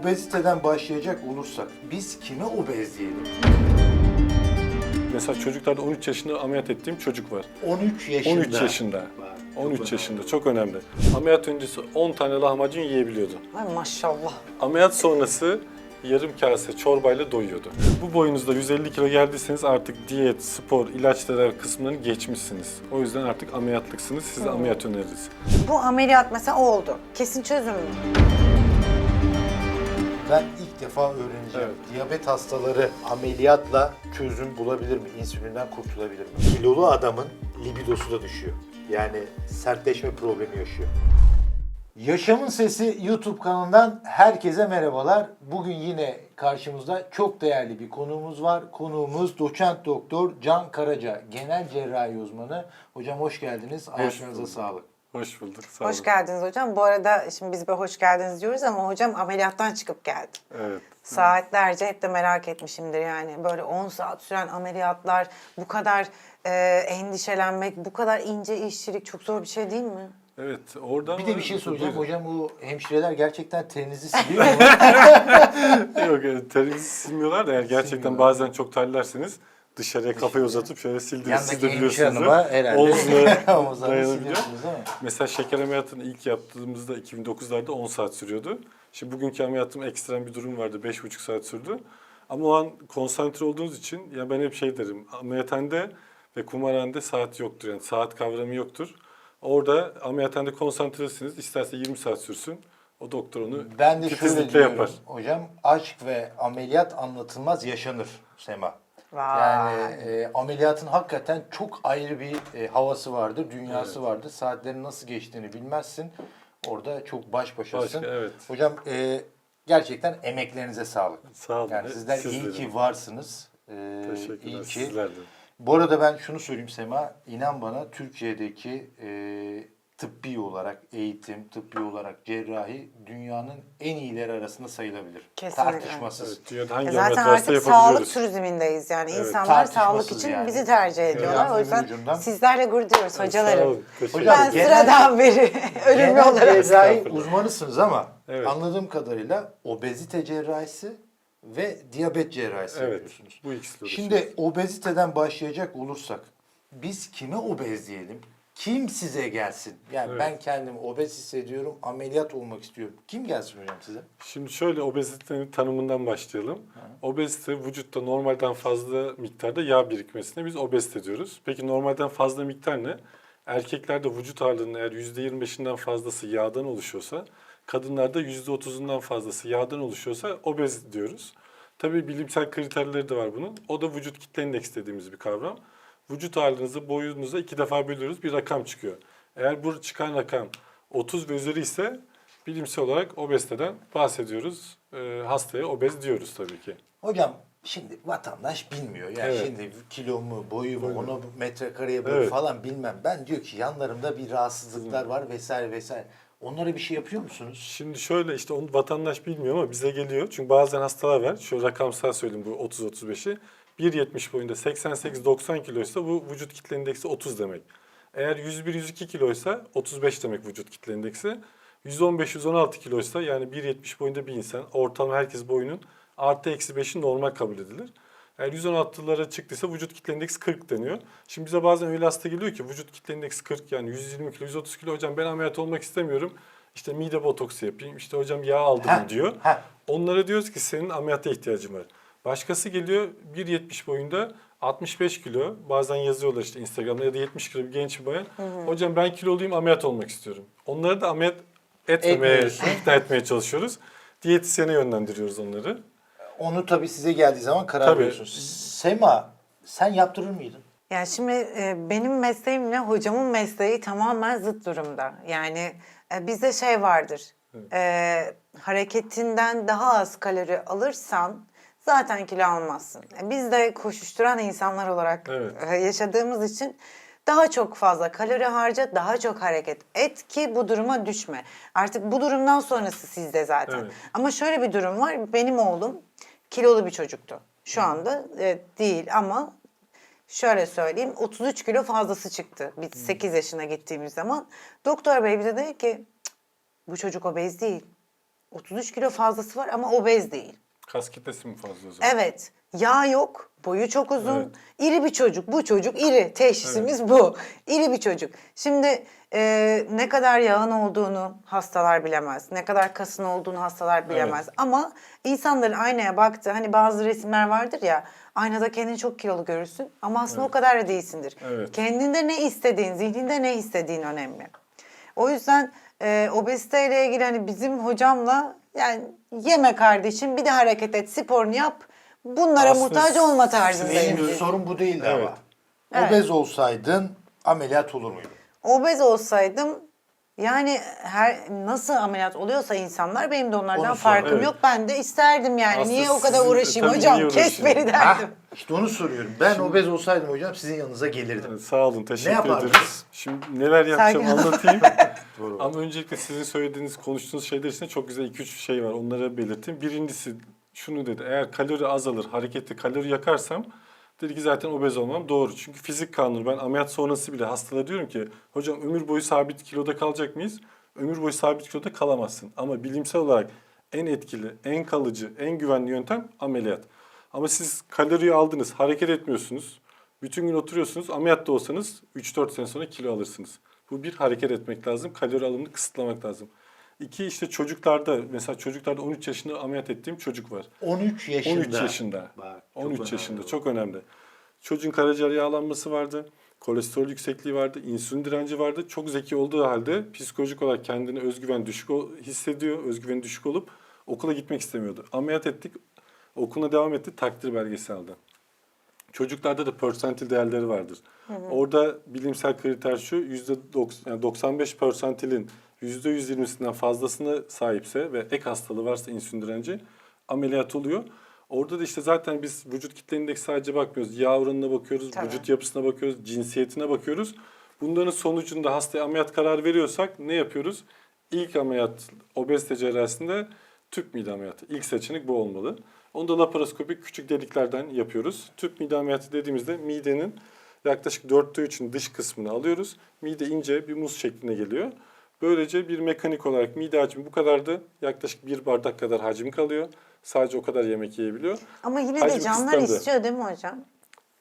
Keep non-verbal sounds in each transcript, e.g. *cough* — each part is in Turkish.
Obeziteden başlayacak olursak biz kime obez diyelim? Mesela çocuklarda 13 yaşında ameliyat ettiğim çocuk var. 13 yaşında. 13 yaşında. 13 yaşında çok önemli. Ameliyat öncesi 10 tane lahmacun yiyebiliyordu. Ay maşallah. Ameliyat sonrası yarım kase çorbayla doyuyordu. Bu boyunuzda 150 kilo geldiyseniz artık diyet, spor, ilaç tedavi kısımlarını geçmişsiniz. O yüzden artık ameliyatlıksınız. Size ameliyat öneririz. Bu ameliyat mesela oldu. Kesin çözüm mü? Ben ilk defa öğreneceğim. Evet. Diyabet hastaları ameliyatla çözüm bulabilir mi? İnsülinden kurtulabilir mi? Kilolu adamın libidosu da düşüyor. Yani sertleşme problemi yaşıyor. Yaşamın Sesi YouTube kanalından herkese merhabalar. Bugün yine karşımızda çok değerli bir konuğumuz var. Konuğumuz doçent doktor Can Karaca, genel cerrahi uzmanı. Hocam hoş geldiniz. Ayaklarınıza sağlık. Hoş bulduk. Sağ Hoş olun. geldiniz hocam. Bu arada şimdi biz böyle hoş geldiniz diyoruz ama hocam ameliyattan çıkıp geldi. Evet. Saatlerce hep de merak etmişimdir yani. Böyle 10 saat süren ameliyatlar, bu kadar e, endişelenmek, bu kadar ince işçilik çok zor bir şey değil mi? Evet. Oradan Bir de bir şey soracağım. Buyurun. Hocam bu hemşireler gerçekten terinizi siliyor mu? *laughs* Yok evet, terinizi silmiyorlar da eğer gerçekten Silmiyorlar. bazen çok terlerseniz dışarıya kafayı uzatıp şöyle sildiniz. Siz de biliyorsunuz. Omuzlarını dayanabiliyor. Mesela şeker ameliyatını ilk yaptığımızda 2009'larda 10 saat sürüyordu. Şimdi bugünkü ameliyatım ekstrem bir durum vardı. 5,5 saat sürdü. Ama o an konsantre olduğunuz için ya ben hep şey derim. Ameliyathanede ve kumarhanede saat yoktur. Yani saat kavramı yoktur. Orada ameliyathanede konsantresiniz. İsterse 20 saat sürsün. O doktor onu Ben de şöyle diyorum. yapar. Hocam aşk ve ameliyat anlatılmaz yaşanır Sema. Vay. Yani e, ameliyatın hakikaten çok ayrı bir e, havası vardır, dünyası vardır. Saatlerin nasıl geçtiğini bilmezsin. Orada çok baş başasın. Başka, evet. Hocam e, gerçekten emeklerinize sağlık. Sağ olun. Yani sizler iyi Sizlerin. ki varsınız. E, Teşekkürler. iyi ki. Sizler de. Bu arada ben şunu söyleyeyim Sema, inan bana Türkiye'deki e, tıbbi olarak eğitim, tıbbi olarak cerrahi dünyanın en iyileri arasında sayılabilir. Kesinlikle. Tartışmasız. Evet, hangi E Zaten artık sağlık turizmindeyiz yani. Evet. İnsanlar sağlık için yani. bizi tercih ediyorlar. O Dünyanın yüzden ucundan. sizlerle gurur duyuyoruz Sağ hocalarım. Hocam, Ben genel- sıradan beri *laughs* ölümlü Genel olarak. cerrahi uzmanısınız ama Evet. anladığım kadarıyla obezite cerrahisi ve diyabet cerrahisi Evet. yapıyorsunuz. Bu ikisi Şimdi obeziteden başlayacak olursak biz kime obez diyelim? Kim size gelsin? Yani Evet. ben kendimi obez hissediyorum, ameliyat olmak istiyorum. Kim gelsin hocam size? Şimdi şöyle obezitenin tanımından başlayalım. Obezite vücutta normalden fazla miktarda yağ birikmesine biz obezite diyoruz. Peki normalden fazla miktar ne? Erkeklerde vücut ağırlığının eğer %25'inden fazlası yağdan oluşuyorsa, kadınlarda %30'undan fazlası yağdan oluşuyorsa obez diyoruz. Tabii bilimsel kriterleri de var bunun. O da vücut kitle indeks dediğimiz bir kavram. Vücut ağırlığınızı boyunuza iki defa bölüyoruz bir rakam çıkıyor. Eğer bu çıkan rakam 30 ve üzeri ise bilimsel olarak obeziteden bahsediyoruz. Ee, hastaya obez diyoruz tabii ki. Hocam şimdi vatandaş bilmiyor. Yani Evet. şimdi kilomu, boyumu, Buyurun. onu metrekareye böl Evet. falan bilmem. Ben diyor ki yanlarımda bir rahatsızlıklar var vesaire vesaire. Onlara bir şey yapıyor musunuz? Şimdi şöyle işte onu vatandaş bilmiyor ama bize geliyor. Çünkü bazen hastalar var. Şu rakamsal söyleyeyim bu 30-35'i. 1.70 boyunda 88-90 kiloysa bu vücut kitle indeksi 30 demek. Eğer 101-102 kiloysa 35 demek vücut kitle indeksi. 115-116 kiloysa yani 1.70 boyunda bir insan ortalama herkes boyunun artı eksi 5'i normal kabul edilir. Eğer 116'lara çıktıysa vücut kitle indeksi 40 deniyor. Şimdi bize bazen öyle hasta geliyor ki vücut kitle indeksi 40 yani 120 kilo 130 kilo hocam ben ameliyat olmak istemiyorum. İşte mide botoksu yapayım işte hocam yağ aldım Heh, diyor. heh. Onlara diyoruz ki senin ameliyata ihtiyacın var. Başkası geliyor 1.70 boyunda 65 kilo bazen yazıyorlar işte Instagram'da ya da 70 kilo bir genç bir bayan. Hocam ben kiloluyum ameliyat olmak istiyorum. Onları da ameliyat etmemeye, ikna etmeye çalışıyoruz. Diyetisyene yönlendiriyoruz onları. Onu tabii size geldiği zaman karar Tabii. veriyorsunuz. Sema sen yaptırır mıydın? Yani şimdi e, benim mesleğimle hocamın mesleği tamamen zıt durumda. Yani e, bizde şey vardır. E, hareketinden daha az kalori alırsan zaten kilo almazsın. E, biz de koşuşturan insanlar olarak Evet. e, yaşadığımız için daha çok fazla kalori harca, daha çok hareket et ki bu duruma düşme. Artık bu durumdan sonrası sizde zaten. Evet. Ama şöyle bir durum var. Benim oğlum kilolu bir çocuktu. Şu anda e, değil ama şöyle söyleyeyim 33 kilo fazlası çıktı. Biz 8 yaşına gittiğimiz zaman. Doktor bey bize dedi ki "Cık, bu çocuk obez değil. 33 kilo fazlası var ama obez değil. Kas kitlesi mi fazla o zaman? Evet. Yağ yok. Boyu çok uzun. Evet. İri bir çocuk. Bu çocuk iri. Teşhisimiz bu. İri bir çocuk. Şimdi e, ne kadar yağın olduğunu hastalar bilemez. Ne kadar kasın olduğunu hastalar bilemez. Ama insanların aynaya baktığı hani bazı resimler vardır ya aynada kendini çok kilolu görürsün ama aslında o kadar da değilsindir. Evet. Kendinde ne istediğin, zihninde ne istediğin önemli. O yüzden e, obeziteyle ilgili hani bizim hocamla yani yeme kardeşim bir de hareket et sporunu yap. Bunlara Aslında muhtaç olma tarzındayım. Benim sorun bu değildi Evet. ama. Evet. Obez olsaydın ameliyat olur muydun? Obez olsaydım yani her nasıl ameliyat oluyorsa insanlar benim de onlardan Onu sor, farkım evet. yok. Ben de isterdim yani. Aslında niye o kadar sizin- uğraşayım tabii hocam? niye Kes uğraşayım? beni Ha, derdim. işte onu soruyorum. Ben obez olsaydım hocam sizin yanınıza gelirdim. Evet, Sağ olun, teşekkür yapardınız? ederiz. Şimdi neler yapacağım Sergen- anlatayım. *laughs* Doğru. Ama öncelikle sizin söylediğiniz, konuştuğunuz şeyler içinde çok güzel 2-3 şey var. Onları belirteyim. Birincisi şunu dedi. Eğer kalori azalır, harekette kalori yakarsam dedi ki zaten obez olmam. Doğru. Çünkü fizik kanunu. Ben ameliyat sonrası bile hastalara diyorum ki hocam ömür boyu sabit kiloda kalacak mıyız? Ömür boyu sabit kiloda kalamazsın. Ama bilimsel olarak en etkili, en kalıcı, en güvenli yöntem ameliyat. Ama siz kaloriyi aldınız, hareket etmiyorsunuz. Bütün gün oturuyorsunuz. Ameliyatta olsanız 3-4 sene sonra kilo alırsınız. Bu bir hareket etmek lazım. Kalori alımını kısıtlamak lazım. İki işte çocuklarda mesela çocuklarda 13 yaşında ameliyat ettiğim çocuk var. 13 yaşında. 13 yaşında. Bak, çok 13 önemli yaşında bu. çok önemli. Çocuğun karaciğer yağlanması vardı. Kolesterol yüksekliği vardı, insülin direnci vardı. Çok zeki olduğu halde psikolojik olarak kendine özgüven düşük hissediyor. Özgüveni düşük olup okula gitmek istemiyordu. Ameliyat ettik. Okuluna devam etti. Takdir belgesi aldı. Çocuklarda da persentil değerleri vardır. Orada bilimsel kriter şu, %90, yani 95 persentilin %120'sinden fazlasına sahipse ve ek hastalığı varsa insülin direnci ameliyat oluyor. Orada da işte zaten biz vücut kitle indeksi sadece bakmıyoruz. Yağ oranına bakıyoruz, Tabii. vücut yapısına bakıyoruz, cinsiyetine bakıyoruz. Bunların sonucunda hastaya ameliyat kararı veriyorsak ne yapıyoruz? İlk ameliyat obezite cerrahisinde tüp mide ameliyatı. İlk seçenek bu olmalı. Onu da laparoskopik küçük deliklerden yapıyoruz. Tüp mide ameliyatı dediğimizde midenin yaklaşık dörtte üçün dış kısmını alıyoruz. Mide ince bir muz şekline geliyor. Böylece bir mekanik olarak mide hacmi bu kadardı. Yaklaşık bir bardak kadar hacim kalıyor. Sadece o kadar yemek yiyebiliyor. Ama yine de Hacmi canlar kısıtlandı. istiyor değil mi hocam?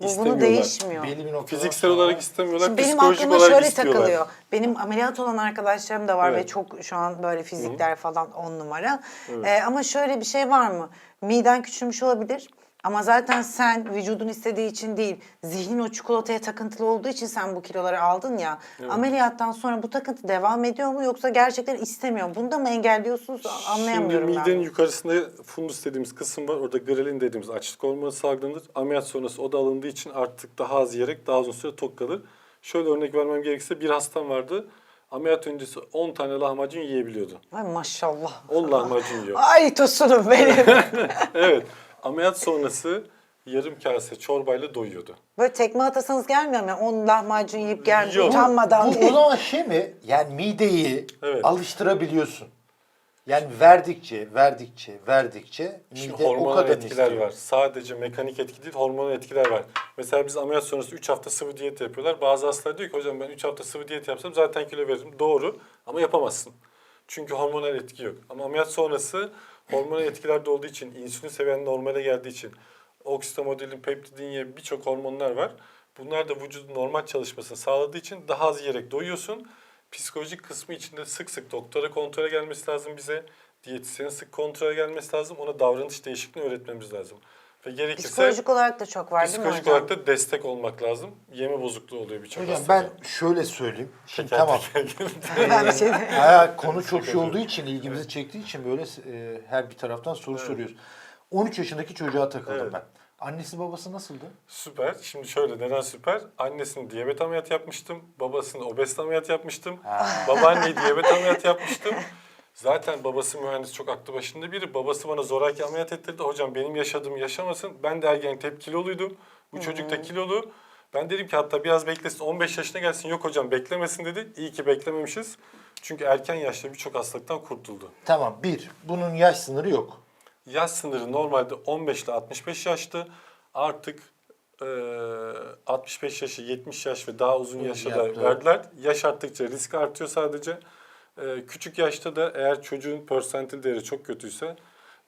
Bu İstemiyorlar. bunu değişmiyor. Belli bir noktadan Fiziksel sonra- olarak istemiyorlar, Şimdi benim psikolojik aklıma olarak şöyle istiyorlar. takılıyor. Benim ameliyat olan arkadaşlarım da var Evet. ve çok şu an böyle fizikler falan on numara. Ee, ama şöyle bir şey var mı? Miden küçülmüş olabilir. Ama zaten sen vücudun istediği için değil, zihnin o çikolataya takıntılı olduğu için sen bu kiloları aldın ya. Ameliyattan sonra bu takıntı devam ediyor mu yoksa gerçekten istemiyor mu? Bunu da mı engelliyorsunuz anlayamıyorum Şimdi ben. midenin yukarısında fundus dediğimiz kısım var. Orada grelin dediğimiz açlık hormonu salgılanır. Ameliyat sonrası o da alındığı için artık daha az yiyerek daha uzun süre tok kalır. Şöyle örnek vermem gerekirse bir hastam vardı. Ameliyat öncesi 10 tane lahmacun yiyebiliyordu. Ay maşallah. 10 lahmacun yiyor. Ay tosunum benim. *laughs* evet. Ameliyat sonrası yarım kase çorbayla doyuyordu. Böyle tekme atasanız gelmiyor mu? Yani 10 lahmacun yiyip gelmiş Yok. utanmadan. Bu o zaman şey mi? Yani mideyi Evet. alıştırabiliyorsun. Yani verdikçe, verdikçe, verdikçe Şimdi mide o hormonal kadar etkiler istiyor. var. Sadece mekanik etki değil, hormonal etkiler var. Mesela biz ameliyat sonrası 3 hafta sıvı diyet yapıyorlar. Bazı hastalar diyor ki hocam ben 3 hafta sıvı diyet yapsam zaten kilo veririm. Doğru ama yapamazsın. Çünkü hormonal etki yok. Ama ameliyat sonrası hormonal etkiler de olduğu için, insülin seviyen normale geldiği için, oksitomodilin, peptidin gibi birçok hormonlar var. Bunlar da vücudun normal çalışmasını sağladığı için daha az yiyerek doyuyorsun. Psikolojik kısmı içinde sık sık doktora kontrole gelmesi lazım bize. Diyetisyenin sık kontrole gelmesi lazım. Ona davranış değişikliğini öğretmemiz lazım. Ve gerekirse Psikolojik olarak da çok var değil mi psikolojik hocam? olarak da destek olmak lazım. Yeme bozukluğu oluyor birçok Hocam hastada. ben şöyle söyleyeyim. Şimdi Teker tamam. teker gelin. *laughs* Ben bir şey Aya konu çok şey olduğu için, ilgimizi çektiği için böyle e, her bir taraftan soru soruyoruz. 13 yaşındaki çocuğa takıldım Evet. ben. Annesi babası nasıldı? Süper. Şimdi şöyle neden süper? Annesini diyabet ameliyat yapmıştım. Babasını obezite ameliyat yapmıştım. Babaanneyi diyabet ameliyat yapmıştım. *laughs* Zaten babası mühendis çok aklı başında biri. Babası bana zoraki ameliyat ettirdi. Hocam benim yaşadığımı yaşamasın. Ben de ergenlikte hep kiloluydum. Bu çocuk da kilolu. Ben dedim ki hatta biraz beklesin 15 yaşına gelsin. Yok hocam beklemesin dedi. İyi ki beklememişiz. Çünkü erken yaşta birçok hastalıktan kurtuldu. Tamam bir, bunun yaş sınırı yok. Yaş sınırı normalde 15 ile 65 yaştı. Artık e, 65 yaşı, 70 yaş ve daha uzun yaşa da yaptı. verdiler. Yaş arttıkça risk artıyor sadece. Ee, küçük yaşta da eğer çocuğun persentil değeri çok kötüyse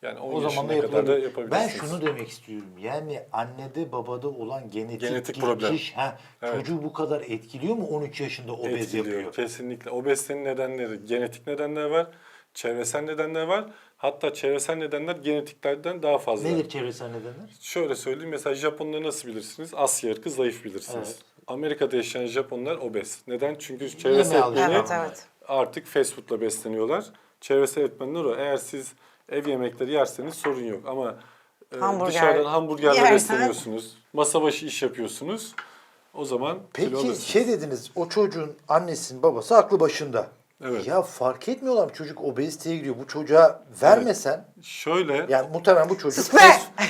yani 10 O zaman da kadar da yapabilirsiniz. Ben şunu demek istiyorum. Yani annede babada olan genetik, Genetik geçiş, problem. ha, Evet. çocuğu bu kadar etkiliyor mu 13 yaşında obez etkiliyor. yapıyor? Kesinlikle. Obezitenin nedenleri, genetik nedenler var, çevresel nedenler var. Hatta çevresel nedenler genetiklerden daha fazla. Nedir çevresel nedenler? Şöyle söyleyeyim mesela Japonları nasıl bilirsiniz? Asya ırkı zayıf bilirsiniz. Amerika'da yaşayan Japonlar obez. Neden? Çünkü çevresel etkeni Evet evet. Artık fast food'la besleniyorlar. Çevresel etmenler o. Eğer siz ev yemekleri yerseniz sorun yok ama e, Hamburger dışarıdan hamburgerle yersen- besleniyorsunuz. Masa başı iş yapıyorsunuz. O zaman kilo Peki alırsınız. şey dediniz o çocuğun annesinin babası aklı başında. Evet. Ya fark etmiyorlar mı çocuk obeziteye giriyor. Bu çocuğa vermesen Şöyle yani muhtemelen bu çocuk be!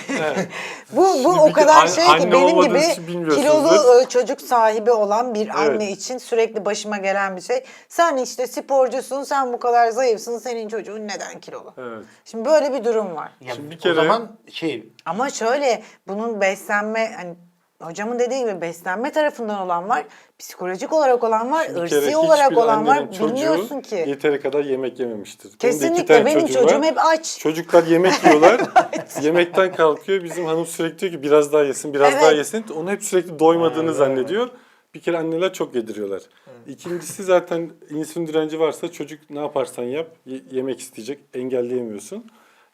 evet, Bu, bu Şimdi o bir- kadar an- şey ki benim olmadığınız gibi için kilolu e, çocuk sahibi olan bir anne Evet. için sürekli başıma gelen bir şey. Sen işte sporcusun, sen bu kadar zayıfsın, senin çocuğun neden kilolu? evet. Şimdi böyle bir durum var. ya Şimdi bir o kere- zaman şey Ama şöyle bunun beslenme hani hocamın dediği gibi beslenme tarafından olan var, psikolojik olarak olan var, Bir kere ırsi olarak olan var. Bilmiyorsun ki. Yeteri kadar yemek yememiştir. Benim Kesinlikle tane benim çocuğum hep aç. Çocuklar yemek yiyorlar. *laughs* Yemekten kalkıyor. Bizim hanım sürekli diyor ki biraz daha yesin, biraz Evet. daha yesin. Onu hep sürekli doymadığını zannediyor. Bir kere anneler çok yediriyorlar. İkincisi zaten insülin direnci varsa çocuk ne yaparsan yap ye- yemek isteyecek. Engelleyemiyorsun.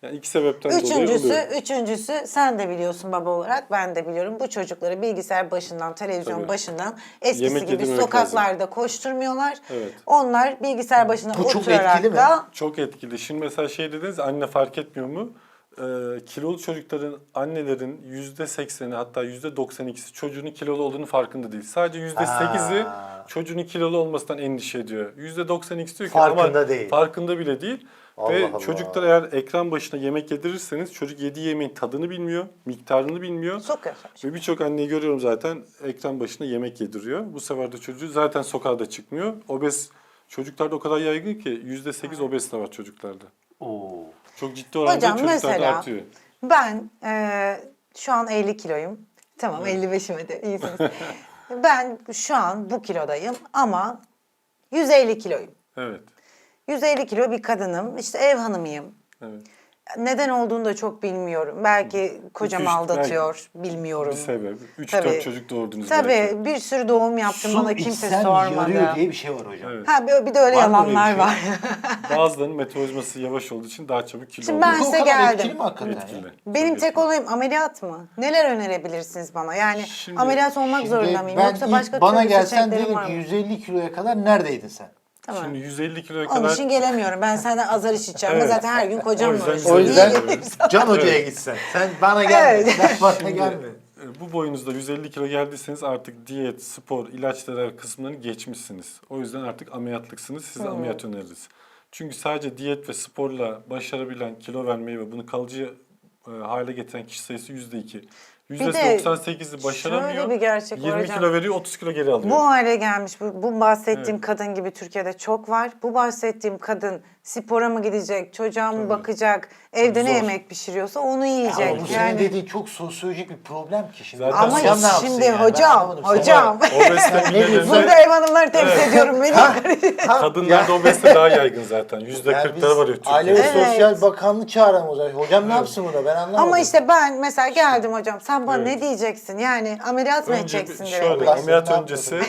Yani iki sebepten dolayı Üçüncüsü, üçüncüsü sen de biliyorsun baba olarak ben de biliyorum. Bu çocukları bilgisayar başından, televizyon Tabii. başından eskisi Yemek gibi yedirmemek sokaklarda koşturmuyorlar. Evet. Onlar bilgisayar başına Bu çok oturarak etkili mi? da Çok etkili. Şimdi mesela şey dediniz anne fark etmiyor mu? Ee, kilolu çocukların annelerin yüzde sekseni hatta yüzde doksan ikisi çocuğunun kilolu olduğunu farkında değil. Sadece yüzde sekizi Ha. çocuğunun kilolu olmasından endişe ediyor. Yüzde doksan ikisi diyor ki Farkında ama değil. farkında bile değil. Ve Allah Allah. çocuklar eğer ekran başına yemek yedirirseniz çocuk yediği yemeğin tadını bilmiyor, miktarını bilmiyor. sokuyor. Ve birçok anneyi görüyorum zaten ekran başına yemek yediriyor. Bu sefer de çocuğu zaten sokağa da çıkmıyor. Obez çocuklarda o kadar yaygın ki yüzde sekiz obezite var çocuklarda. Oo. Çok ciddi oranda Hocam çocuklarda mesela artıyor. ben e, şu an 50 kiloyum. Tamam 55'ime de iyisiniz. ben şu an bu kilodayım ama 150 kiloyum. Evet. 150 kilo bir kadınım. İşte ev hanımıyım. Evet. Neden olduğunu da çok bilmiyorum. Belki kocam üç- aldatıyor, bilmiyorum. Bir sebep. 3-4 Tabii. çocuk doğurdunuz Tabii belki. bir sürü doğum yaptım Su bana kimse içsen sormadı. yarıyor diye bir şey var hocam. Evet. Ha bir, de öyle Var mı öyle bir yalanlar şey? var. *laughs* Bazılarının metabolizması yavaş olduğu için daha çabuk kilo Şimdi oluyor. ben Bu o size kadar geldim. etkili mi hakikaten? ya? Etkili. Benim tek olayım ameliyat mı? Neler önerebilirsiniz bana? Yani Şimdi- ameliyat olmak Şimdi zorunda mıyım? ben Yoksa ilk başka bana türlü gelsen seçeneklerim dedim var ki mı? 150 kiloya kadar neredeydin sen? Tamam. Şimdi 150 kiloya Onun kadar için gelemiyorum. Ben senden azar işiteceğim. Evet. Zaten her gün O yüzden uğraşıyorum. O yüzden? Can Hoca'ya gitsen. Sen bana gelme. Evet. Sen bana gelme. e, bu boyunuzda 150 kilo geldiyseniz artık diyet, spor, ilaç tedavi kısımlarını geçmişsiniz. O yüzden artık ameliyatlıksınız. Size ameliyat öneririz. Çünkü sadece diyet ve sporla başarabilen kilo vermeyi ve bunu kalıcı e, hale getiren kişi sayısı %2. %98'i başaramıyor. şöyle bir gerçek var 20 hocam. kilo veriyor, 30 kilo geri alıyor. Bu hale gelmiş. Bu, bu bahsettiğim Evet. kadın gibi Türkiye'de çok var. Bu bahsettiğim kadın spora mı gidecek, çocuğa mı bakacak, evde ne zor. yemek pişiriyorsa onu yiyecek. Ama bu senin yani. dediğin çok sosyolojik bir problem ki şimdi. Zaten Ama Hocam ne yapsın şimdi yani? Ben hocam, anlamadım. Sen- hocam. Obezite *laughs* Ne diyorsun? Burada ev hanımları temsil ediyorum beni. Ha, *laughs* Kadınlarda obezite daha yaygın zaten. Yüzde yani %40'lara biz varıyor Aile Türkiye'de. ve Evet. Sosyal Bakanlığı zaman. Hocam ne yapsın burada ben anlamadım. Ama işte ben mesela geldim hocam. Sen bana Evet. ne diyeceksin? Yani ameliyat mı Önce bir- edeceksin şöyle, direkt? Allah ameliyat seni ne öncesi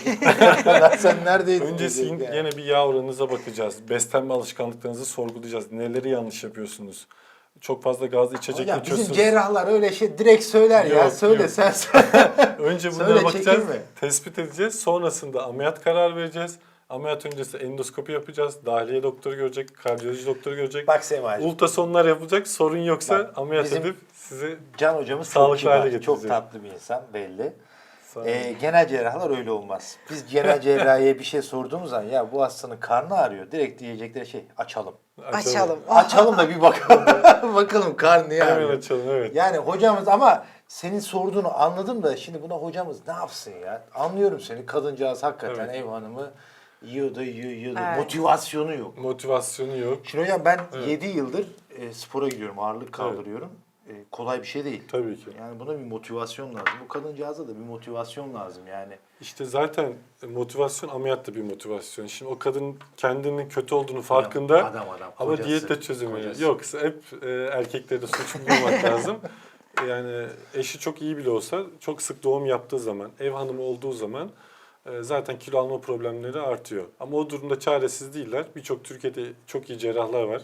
*laughs* sen neredeydin? Öncesi diyecek yani. yine bir yağ oranınıza bakacağız. Beslenme alışkanlıklarınızı sorgulayacağız. Neleri yanlış yapıyorsunuz? Çok fazla gazlı içecek Hocam bizim içiyorsunuz. cerrahlar öyle şey direkt söyler ya. Yok, Söyle yok. sen *laughs* söyle. Önce bunlara Söyle, bakacağız, çekinme. tespit edeceğiz. Sonrasında ameliyat kararı vereceğiz. Ameliyat öncesi endoskopi yapacağız. Dahiliye doktoru görecek, kardiyoloji doktoru görecek. Bak Sema'cığım. Ultrasonlar yapılacak. Sorun yoksa Bak, ameliyat bizim- edip sizi Can hocamız çok Sağlıklı hale kibar, çok getireceğiz. tatlı bir insan belli. Ee, genel cerrahlar öyle olmaz. Biz genel *laughs* cerrahiye bir şey sorduğumuz zaman ya bu hastanın karnı ağrıyor. Direkt diyecekleri şey açalım. Açalım. Açalım *laughs* da bir bakalım. *laughs* bakalım karnı Hemen ağrıyor. açalım evet. Yani hocamız ama senin sorduğunu anladım da şimdi buna hocamız ne yapsın ya? Anlıyorum seni. Kadıncağız hakikaten Evet. ev hanımı yiyordu, yiyor, yiyordu. Evet. Motivasyonu yok. Motivasyonu yok. Şimdi hocam ben 7 yıldır e, spora gidiyorum, ağırlık kaldırıyorum. e, kolay bir şey değil. Tabii ki. Yani buna bir motivasyon lazım. Bu kadıncağıza da bir motivasyon lazım yani. İşte zaten motivasyon ameliyat da bir motivasyon. Şimdi o kadın kendinin kötü olduğunu farkında adam, adam, ama kocası, diyetle çözemiyor. kocası. Yok hep e, erkeklere de suç bulmak *laughs* lazım. Yani eşi çok iyi bile olsa çok sık doğum yaptığı zaman, ev hanımı olduğu zaman e, zaten kilo alma problemleri artıyor. Ama o durumda çaresiz değiller. Birçok Türkiye'de çok iyi cerrahlar var.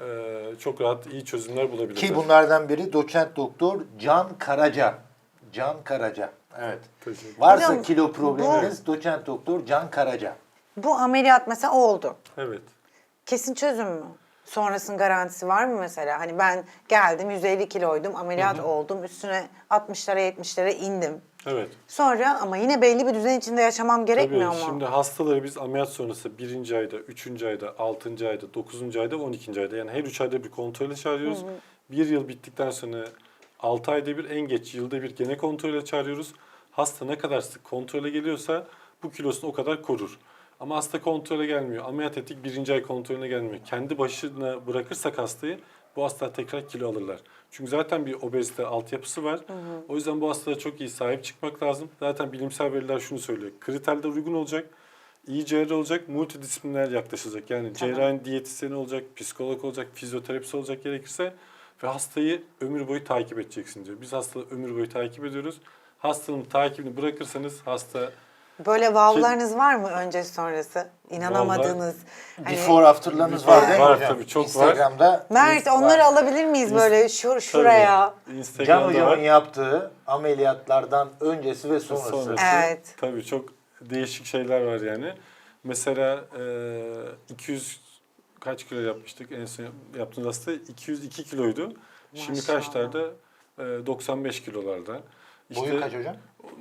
E, çok rahat iyi çözümler bulabilirler. Ki bunlardan biri doçent doktor Can Karaca. Can Karaca. Evet. Varsa Hocam, kilo probleminiz doçent doktor Can Karaca. Bu ameliyat mesela oldu. Evet. Kesin çözüm mü? Sonrasının garantisi var mı mesela? Hani ben geldim 150 kiloydum, ameliyat oldum, üstüne 60'lara 70'lere indim. Evet. Sonra ama yine belli bir düzen içinde yaşamam gerekmiyor Tabii mu? şimdi hastaları biz ameliyat sonrası birinci ayda, üçüncü ayda, altıncı ayda, dokuzuncu ayda, on ikinci ayda yani her üç ayda bir kontrole çağırıyoruz. Bir yıl bittikten sonra altı ayda bir en geç yılda bir gene kontrole çağırıyoruz. Hasta ne kadar sık kontrole geliyorsa bu kilosunu o kadar korur. Ama hasta kontrole gelmiyor. Ameliyat ettik birinci ay kontrolüne gelmiyor. Kendi başına bırakırsak hastayı bu hastalar tekrar kilo alırlar. Çünkü zaten bir obezite altyapısı var. O yüzden bu hastalara çok iyi sahip çıkmak lazım. Zaten bilimsel veriler şunu söylüyor. Kriterler uygun olacak, iyi cerrah olacak, multidisipliner yaklaşılacak. Yani cerrahın diyetisyeni olacak, psikolog olacak, fizyoterapist olacak gerekirse ve hastayı ömür boyu takip edeceksin diyor. Biz hastaları ömür boyu takip ediyoruz. Hastanın takibini bırakırsanız hasta Böyle vavlarınız var mı öncesi sonrası? İnanamadığınız. Hani, Before after'larınız var değil mi Var hocam? tabii, çok var. Instagram'da Mert var. onları alabilir miyiz böyle şur şuraya? Can Instagram'da hocamın var. yaptığı ameliyatlardan öncesi ve sonrası. Sonrası. Evet. Tabii çok değişik şeyler var yani. Mesela e, 200 kaç kilo yapmıştık en son yaptığımız hasta 202 kiloydu. Şimdi Maşallah. kaçlarda? E, 95 kilolarda. İşte Boyu kaç hocam?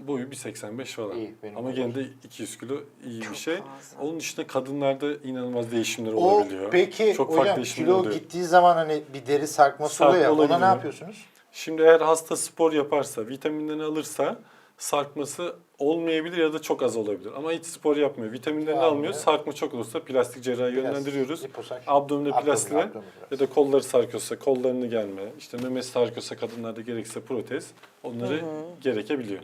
Boyu 1.85 falan. İyi, benim Ama de gene de 200 kilo iyi Çok bir şey. fazla. Onun dışında kadınlarda inanılmaz değişimler O olabiliyor. peki çok hocam farklı değişimler kilo oluyor. gittiği zaman hani bir deri sarkması Sarkma oluyor ya ona ne yapıyorsunuz? Şimdi eğer hasta spor yaparsa, vitaminlerini alırsa sarkması olmayabilir ya da çok az olabilir. Ama hiç spor yapmıyor. Vitaminlerini Almıyor. almıyor. Sarkma çok olursa plastik cerrahi yönlendiriyoruz. Abdominal, plastikle abdominal ya da kolları sarkıyorsa kollarını gelme, işte memesi sarkıyorsa kadınlarda gerekirse protez onları gerekebiliyor.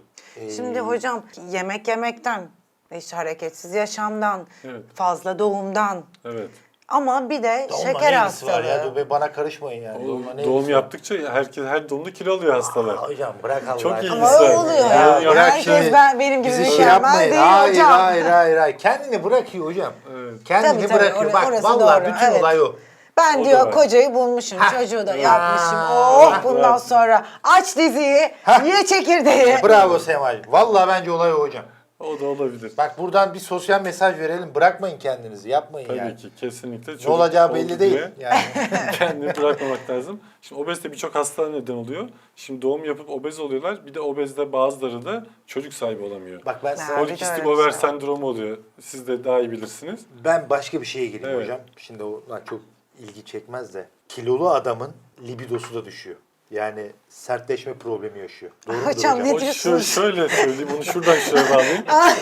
Şimdi hocam yemek yemekten, işte hareketsiz yaşamdan, Evet. fazla doğumdan Evet. Ama bir de Doğumla şeker ne ilgisi var ya? hastalığı. Dur be, bana karışmayın yani. Ne doğum ilgisi var? yaptıkça herkes her doğumda kilo alıyor hastalar. Hocam bırak Allah Çok aşkına. iyi Ama Güzel. oluyor Ya, ya. ya bırak Herkes şimdi. ben, benim gibi Bizi şey mükemmel yapmayın. değil hayır, hocam. hayır, hayır, hayır. Kendini bırakıyor hocam. Evet. Kendini Tabii, tabii, bırakıyor. or- Bak orası vallahi doğru, bütün evet. olay o. Ben O da diyor var. kocayı bulmuşum, Ha. çocuğu da yapmışım. Oh bundan sonra aç diziyi, ye çekirdeği. Bravo Sema'cığım. Vallahi bence olay o hocam. O da olabilir. Bak buradan bir sosyal mesaj verelim. Bırakmayın kendinizi. Yapmayın Tabii yani. ki kesinlikle. Ne Çocuk olacağı oldu belli değil. diye Yani. *laughs* kendini bırakmamak lazım. Şimdi obezite birçok hastalığa neden oluyor. Şimdi doğum yapıp obez oluyorlar. Bir de obezde bazıları da çocuk sahibi olamıyor. Bak ben size, Ha. bir de Polikistik over sendromu oluyor. Siz de daha iyi bilirsiniz. ben başka bir şeye gireyim Evet. hocam. Şimdi ona çok ilgi çekmez de. Kilolu adamın libidosu da düşüyor. Yani sertleşme problemi yaşıyor. Doğru Hocam, hocam? ne O diyorsunuz? şu, şöyle söyleyeyim, bunu şuradan şuraya *laughs* bağlayayım. Ay,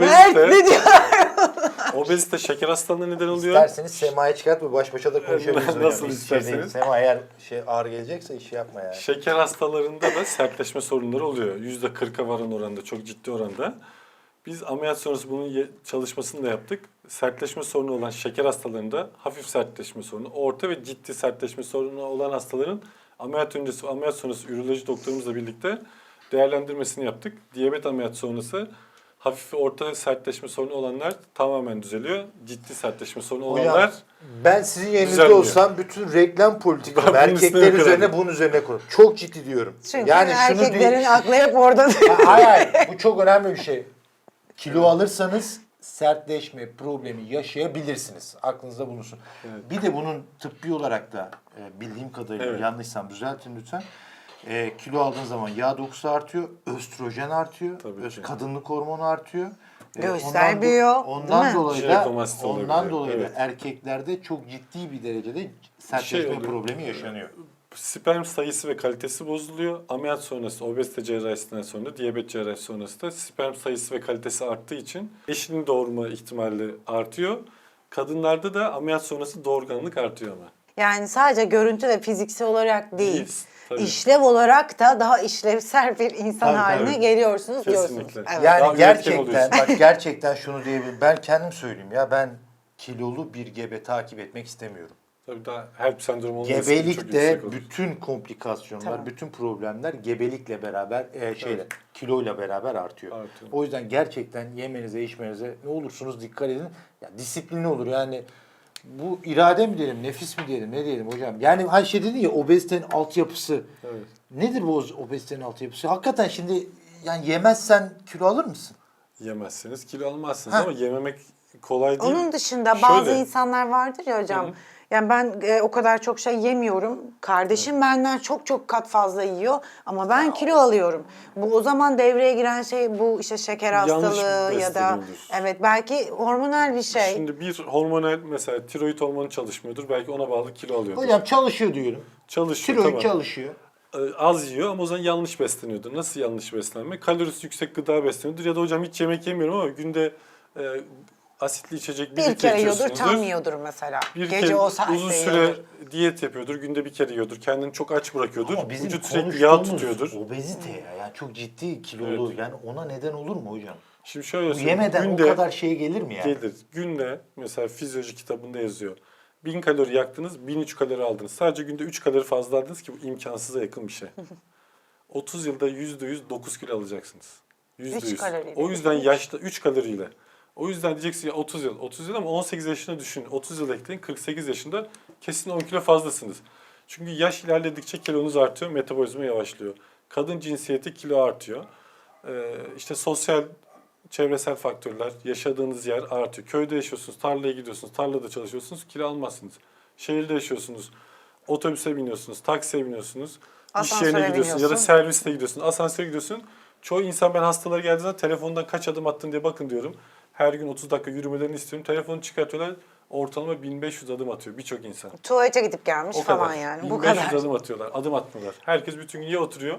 Mert Obezite, ne diyor? obezite şeker hastalığına neden oluyor. İsterseniz Sema'ya çıkart ve baş başa da konuşabiliriz hocam. Nasıl Hiç şey isterseniz. Sema eğer şey ağır gelecekse iş yapma yani. Şeker hastalarında da sertleşme sorunları oluyor. Yüzde 40'a varan oranda, çok ciddi oranda. Biz ameliyat sonrası bunun ye- çalışmasını da yaptık. Sertleşme sorunu olan şeker hastalarında hafif sertleşme sorunu, orta ve ciddi sertleşme sorunu olan hastaların ameliyat öncesi ameliyat sonrası üroloji doktorumuzla birlikte değerlendirmesini yaptık. Diyabet ameliyat sonrası hafif ve orta sertleşme sorunu olanlar tamamen düzeliyor. Ciddi sertleşme sorunu Hocam, olanlar Ben sizin yerinizde Düzelmiyor. olsam bütün reklam Ben politikam erkekler üzerine bunun üzerine kururum. Çok ciddi diyorum. Çünkü yani şunu erkeklerin değil. aklı hep orada. Ha, hayır, hayır. Bu *laughs* çok önemli bir şey. Kilo alırsanız sertleşme problemi yaşayabilirsiniz. Aklınızda bulunsun. Evet. Bir de bunun tıbbi olarak da e, bildiğim kadarıyla Evet. yanlışsam düzeltin lütfen. E, kilo aldığın zaman yağ dokusu artıyor, östrojen artıyor, Tabii öz- ki. kadınlık hormonu artıyor. Göğüsler ondan büyüyor, Ondan dolayı da Jinekomasti ondan dolayı da evet. erkeklerde çok ciddi bir derecede sertleşme Şey oluyor. problemi yaşanıyor. Sperm sayısı ve kalitesi bozuluyor. Ameliyat sonrası, obezite cerrahisinden sonra, diyabet cerrahisi sonrası da sperm sayısı ve kalitesi arttığı için eşinin doğurma ihtimali artıyor. Kadınlarda da ameliyat sonrası doğurganlık artıyor ama. Yani sadece görüntü ve fiziksel olarak değil, Değil, tabii. işlev olarak da daha işlevsel bir insan Tabii, haline tabii. geliyorsunuz Kesinlikle. diyorsunuz. Evet. Yani Daha gerçekten bak gerçekten şunu diyebilirim. Ben kendim söyleyeyim ya ben kilolu bir gebe takip etmek istemiyorum. Tabii daha herpes sendromu olması çok Gebelikte yüksek olur. bütün komplikasyonlar, Tamam. bütün problemler gebelikle beraber e, şeyle kiloyla beraber artıyor. Artıyor. O yüzden gerçekten yemenize, içmenize ne olursunuz dikkat edin. Ya disiplinli olur yani. Bu irade mi diyelim, nefis mi diyelim, ne diyelim hocam? Yani hani şey dedi ya obezitenin altyapısı. Evet. Nedir bu obezitenin altyapısı? Hakikaten şimdi yani yemezsen kilo alır mısın? Yemezseniz kilo almazsınız Ha. ama yememek kolay değil. Onun dışında bazı Şöyle, insanlar vardır ya hocam. Hı. Yani ben e, o kadar çok şey yemiyorum. Kardeşim benden çok çok kat fazla yiyor ama ben kilo alıyorum. Bu o zaman devreye giren şey bu işte şeker Yanlış hastalığı ya da evet belki hormonal bir şey. Şimdi bir hormonal mesela tiroid hormonu çalışmıyordur. Belki ona bağlı kilo alıyordur. Hocam çalışıyor diyorum. Çalışıyor Tiroid tamam. çalışıyor. Ee, Az yiyor ama o zaman yanlış besleniyordur. Nasıl yanlış beslenme? Kalorisi yüksek gıda besleniyordur. Ya da hocam hiç yemek yemiyorum ama günde e, asitli içecek bir, bir kere yiyordur tam yiyordur mesela. Bir Gece kere o saatte uzun süre yiyordur. diyet yapıyordur. Günde bir kere yiyordur. Kendini çok aç bırakıyordur. Ama bizim Vücut sürekli yağ tutuyordur. Obezite ya. Yani çok ciddi kilolu. Evet. Yani ona neden olur mu hocam? Şimdi şöyle söyleyeyim. yemeden günde o kadar şey gelir mi yani? gelir. Günde mesela fizyoloji kitabında yazıyor. 1000 kalori yaktınız, 1003 kalori aldınız. Sadece günde 3 kalori fazla aldınız ki bu imkansıza yakın bir şey. *laughs* 30 yılda %100 9 kilo alacaksınız. Üç %100. kaloriyle. O yüzden yaşta 3 kaloriyle. O yüzden diyeceksin ya 30 yıl. 30 yıl ama 18 yaşına düşün. 30 yıl ekleyin 48 yaşında kesin 10 kilo fazlasınız. Çünkü yaş ilerledikçe kilonuz artıyor, metabolizma yavaşlıyor. Kadın cinsiyeti kilo artıyor. Ee, işte sosyal, çevresel faktörler, yaşadığınız yer artıyor. Köyde yaşıyorsunuz, tarlaya gidiyorsunuz, tarlada çalışıyorsunuz, kilo almazsınız. Şehirde yaşıyorsunuz, otobüse biniyorsunuz, taksiye biniyorsunuz, iş Asansöre yerine gidiyorsun ya da biniyorsun. servisle gidiyorsun, asansöre gidiyorsun. Çoğu insan ben hastalara geldiği zaman telefondan kaç adım attın diye bakın diyorum. Her gün 30 dakika yürümelerini istiyorum. Telefonu çıkartıyorlar. Ortalama 1500 adım atıyor birçok insan. Tuvalete gidip gelmiş O falan kadar. yani. Bu 1500 kadar. adım atıyorlar. Adım atmıyorlar. Herkes bütün gün ya oturuyor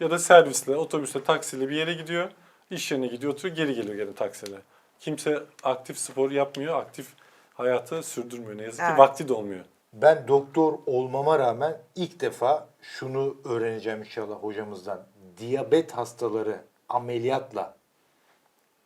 ya da servisle, otobüsle, taksiyle bir yere gidiyor. iş yerine gidiyor, oturuyor, geri geliyor gene taksiyle. Kimse aktif spor yapmıyor, aktif hayatı sürdürmüyor. Ne yazık ki Evet. vakti de olmuyor. Ben doktor olmama rağmen ilk defa şunu öğreneceğim inşallah hocamızdan. Diyabet hastaları ameliyatla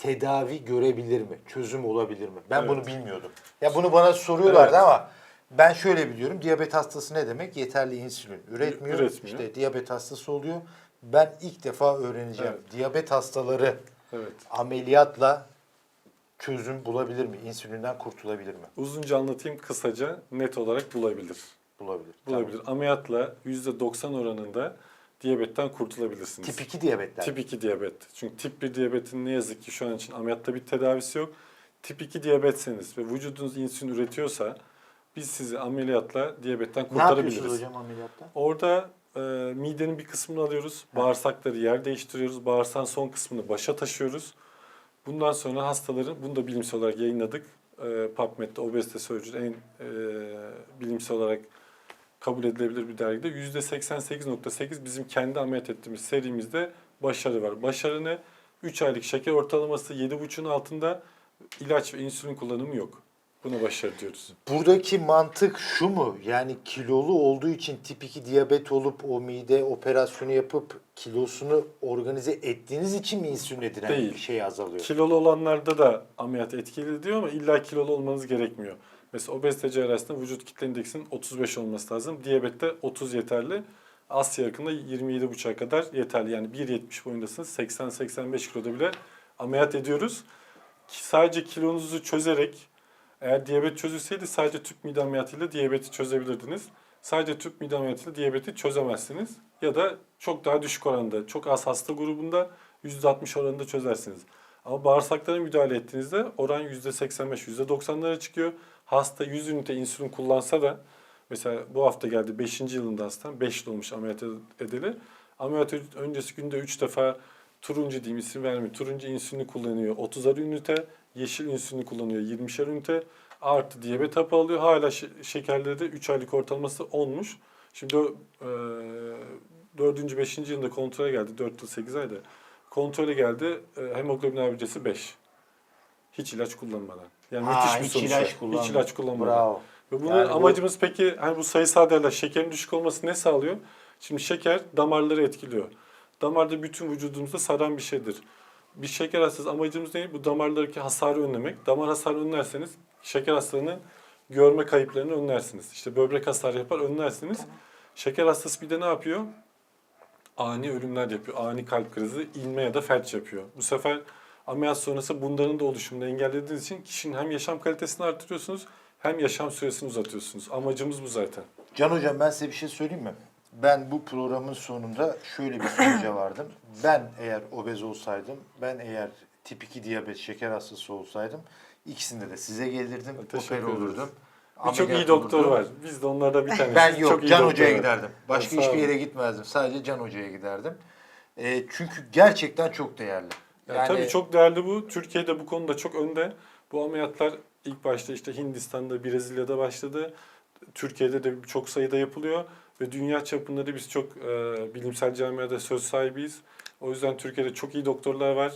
tedavi görebilir mi? Çözüm olabilir mi? Ben Evet. bunu bilmiyordum. Ya bunu bana soruyorlardı Evet. ama ben şöyle biliyorum. Diyabet hastası ne demek? Yeterli insülin üretmiyor. Üretmiyor. İşte diyabet hastası oluyor. Ben ilk defa öğreneceğim. Diyabet hastaları Evet. ameliyatla çözüm bulabilir mi? İnsülinden kurtulabilir mi? Uzunca anlatayım kısaca net olarak bulabilir. Bulabilir. Bulabilir. Ameliyatla %90 oranında diyabetten kurtulabilirsiniz. Tip 2 diyabetler. Tip 2 diyabet. Çünkü tip 1 diyabetin ne yazık ki şu an için ameliyatta bir tedavisi yok. Tip 2 diyabetseniz ve vücudunuz insülin üretiyorsa biz sizi ameliyatla diyabetten Ne yapıyorsunuz kurtarabiliriz. hocam ameliyatta? Orada e, midenin bir kısmını alıyoruz. Bağırsakları yer değiştiriyoruz. Bağırsağın son kısmını başa taşıyoruz. Bundan sonra hastaların, bunu da bilimsel olarak yayınladık. E, PubMed'de obezite sözcüğü en e, bilimsel olarak kabul edilebilir bir dergide. %88.8 bizim kendi ameliyat ettiğimiz serimizde başarı var. Başarı ne? 3 aylık şeker ortalaması 7,5'un altında ilaç ve insülin kullanımı yok. Buna başarı diyoruz. Buradaki mantık şu mu? Yani kilolu olduğu için tip 2 diyabet olup o mide operasyonu yapıp kilosunu organize ettiğiniz için mi insülin direnci Değil. bir şey azalıyor? Kilolu olanlarda da ameliyat etkili diyor ama illa kilolu olmanız gerekmiyor. Mesela obezite cerrahisinde vücut kitle indeksinin 35 olması lazım. Diyabette 30 yeterli. Asya yakında 27,5'a kadar yeterli. Yani 1.70 boyundasınız. 80-85 kiloda bile ameliyat ediyoruz. Sadece kilonuzu çözerek eğer diyabet çözülseydi sadece tüp mide ameliyatıyla diyabeti çözebilirdiniz. Sadece tüp mide ameliyatıyla diyabeti çözemezsiniz. Ya da çok daha düşük oranda, çok az hasta grubunda %60 oranında çözersiniz. Ama bağırsaklara müdahale ettiğinizde oran %85, %90'lara çıkıyor. Hasta 100 ünite insülin kullansa da mesela bu hafta geldi 5. yılında hastam 5 yıl olmuş ameliyat edeli. Ameliyat öncesi günde 3 defa turuncu diyeyim isim vermiyor. Turuncu insülini kullanıyor 30'ar ünite, yeşil insülini kullanıyor 20'şer ünite. Artı diyabet hapı alıyor. Hala şe- şekerleri de 3 aylık ortalaması 10'muş. Şimdi e, 4. 5. yılında kontrole geldi. 4 yıl 8 ayda. Kontrole geldi. E, hemoglobin averajesi 5. Hiç ilaç kullanmadan. Yani Ha, müthiş bir hiç sonuç. ilaç var. Hiç ilaç kullanmadan. Bravo. Ve bunun Yani bu- amacımız peki hani bu sayısal değerler şekerin düşük olması ne sağlıyor? Şimdi şeker damarları etkiliyor. Damarda bütün vücudumuzda saran bir şeydir. Bir şeker hastası amacımız ne? Bu damarlardaki hasarı önlemek. Damar hasarı önlerseniz şeker hastalığının görme kayıplarını önlersiniz. İşte böbrek hasarı yapar önlersiniz. Şeker hastası bir de ne yapıyor? Ani ölümler yapıyor. Ani kalp krizi, inme ya da felç yapıyor. Bu sefer ameliyat sonrası bunların da oluşumunu engellediğiniz için kişinin hem yaşam kalitesini artırıyorsunuz hem yaşam süresini uzatıyorsunuz. Amacımız bu zaten. Can Hocam ben size bir şey söyleyeyim mi? Ben bu programın sonunda şöyle bir sonuca *laughs* vardım. Ben eğer obez olsaydım, ben eğer tip 2 diyabet şeker hastası olsaydım ikisinde de size gelirdim, Teşekkür opera ederiz. olurdum. Birçok ameliyat iyi doktor olurdum. var. Biz de onlardan bir *laughs* tanesi. Ben yok, Çok iyi Can doktor Hoca'ya var. giderdim. Başka Sağ hiçbir olun. yere gitmezdim. Sadece Can Hoca'ya giderdim. E, çünkü gerçekten çok değerli. Ya tabii çok değerli bu. Türkiye'de bu konuda çok önde. Bu ameliyatlar ilk başta işte Hindistan'da, Brezilya'da başladı. Türkiye'de de çok sayıda yapılıyor ve dünya çapında da biz çok e, bilimsel camiada söz sahibiyiz. O yüzden Türkiye'de çok iyi doktorlar var.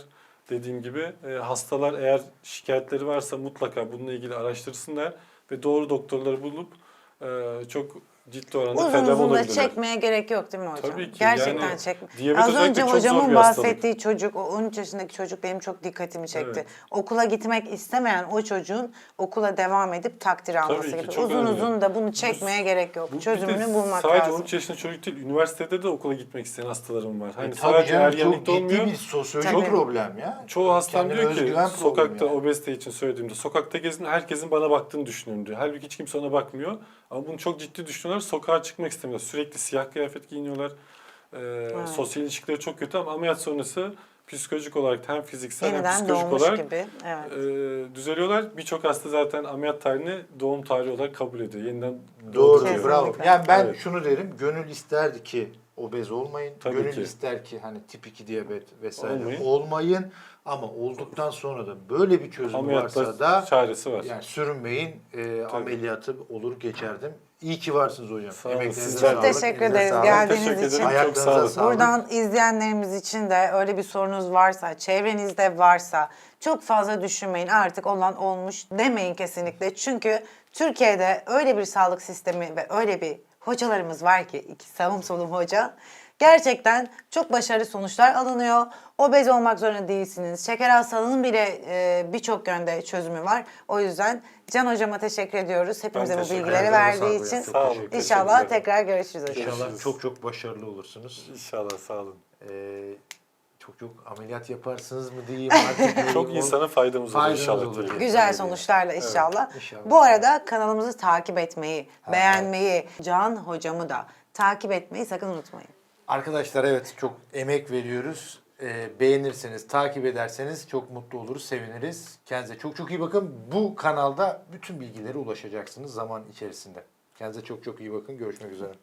Dediğim gibi e, hastalar eğer şikayetleri varsa mutlaka bununla ilgili araştırsınlar ve doğru doktorları bulup e, çok ciddi oranda Uzun tedavi uzun da olabilirler. çekmeye gerek yok değil mi hocam? Tabii ki, Gerçekten yani çekme. diyabet Az özellikle önce çok zor hocamın bir hastalık. bahsettiği çocuk, o 13 yaşındaki çocuk benim çok dikkatimi çekti. Evet. Okula gitmek istemeyen o çocuğun okula devam edip takdir alması ki, gibi. çok Uzun önemli. uzun da bunu çekmeye gerek yok. Bu bir de Çözümünü bulmak sadece lazım. 13 yaşında çocuk değil, üniversitede de okula gitmek isteyen hastalarım var. Hani E, tabii sadece canım, çok ergenlikte ciddi olmuyor. bir sosyolojik Tabii. problem ya. Çoğu hastam Kendine diyor ki özgüven problemi sokakta yani. obezite için söylediğimde sokakta gezin herkesin bana baktığını düşünüyorum diyor. Halbuki hiç kimse ona bakmıyor. Ama bunu çok ciddi düşünüyorlar. Sokağa çıkmak istemiyorlar. Sürekli siyah kıyafet giyiniyorlar. Ee, Sosyal ilişkileri çok kötü ama ameliyat sonrası psikolojik olarak hem fiziksel hem Yeniden psikolojik doğmuş olarak gibi. Evet. e, düzeliyorlar. Birçok hasta zaten ameliyat tarihini doğum tarihi olarak kabul ediyor. Yeniden Doğru, bravo. Yani ben Evet. şunu derim, gönül isterdi ki obez olmayın. Tabii gönül ki. ister ki hani tip 2 diyabet vesaire Olmayın. olmayın. Ama olduktan sonra da böyle bir çözüm Ameliyatta varsa da çaresi var. yani sürünmeyin, e, ameliyatı olur geçerdim. İyi ki varsınız hocam. Sağ olun, sizler de. Çok sağlık, teşekkür elinize ederiz sağlık. geldiğiniz Teşekkür için. ederim. Çok Ayaklarınıza sağ olun. sağlık. Buradan izleyenlerimiz için de öyle bir sorunuz varsa, çevrenizde varsa çok fazla düşünmeyin. Artık olan olmuş demeyin kesinlikle. Çünkü Türkiye'de öyle bir sağlık sistemi ve öyle bir hocalarımız var ki iki sağım solum hoca. Gerçekten çok başarılı sonuçlar alınıyor. Obez olmak zorunda değilsiniz. Şeker hastalığının bile e, birçok yönde çözümü var. O yüzden Can hocama teşekkür ediyoruz. Hepimize bu teşekkür bilgileri ederim. verdiği için. Sağ olun. teşekkür. İnşallah ederim. tekrar görüşürüz hocam. İnşallah Görüşürüz. çok çok başarılı olursunuz. İnşallah sağ olun. Ee, çok yok ameliyat yaparsınız mı diyeyim artık. *laughs* çok insana faydamız olur Faydamız inşallah. olur. Güzel sonuçlarla inşallah. İnşallah. Bu arada kanalımızı takip etmeyi, beğenmeyi, Can hocamı da takip etmeyi sakın unutmayın. Arkadaşlar evet çok emek veriyoruz. Ee, beğenirseniz, takip ederseniz çok mutlu oluruz, seviniriz. Kendinize çok çok iyi bakın. Bu kanalda bütün bilgilere ulaşacaksınız zaman içerisinde. Kendinize çok çok iyi bakın. Görüşmek üzere.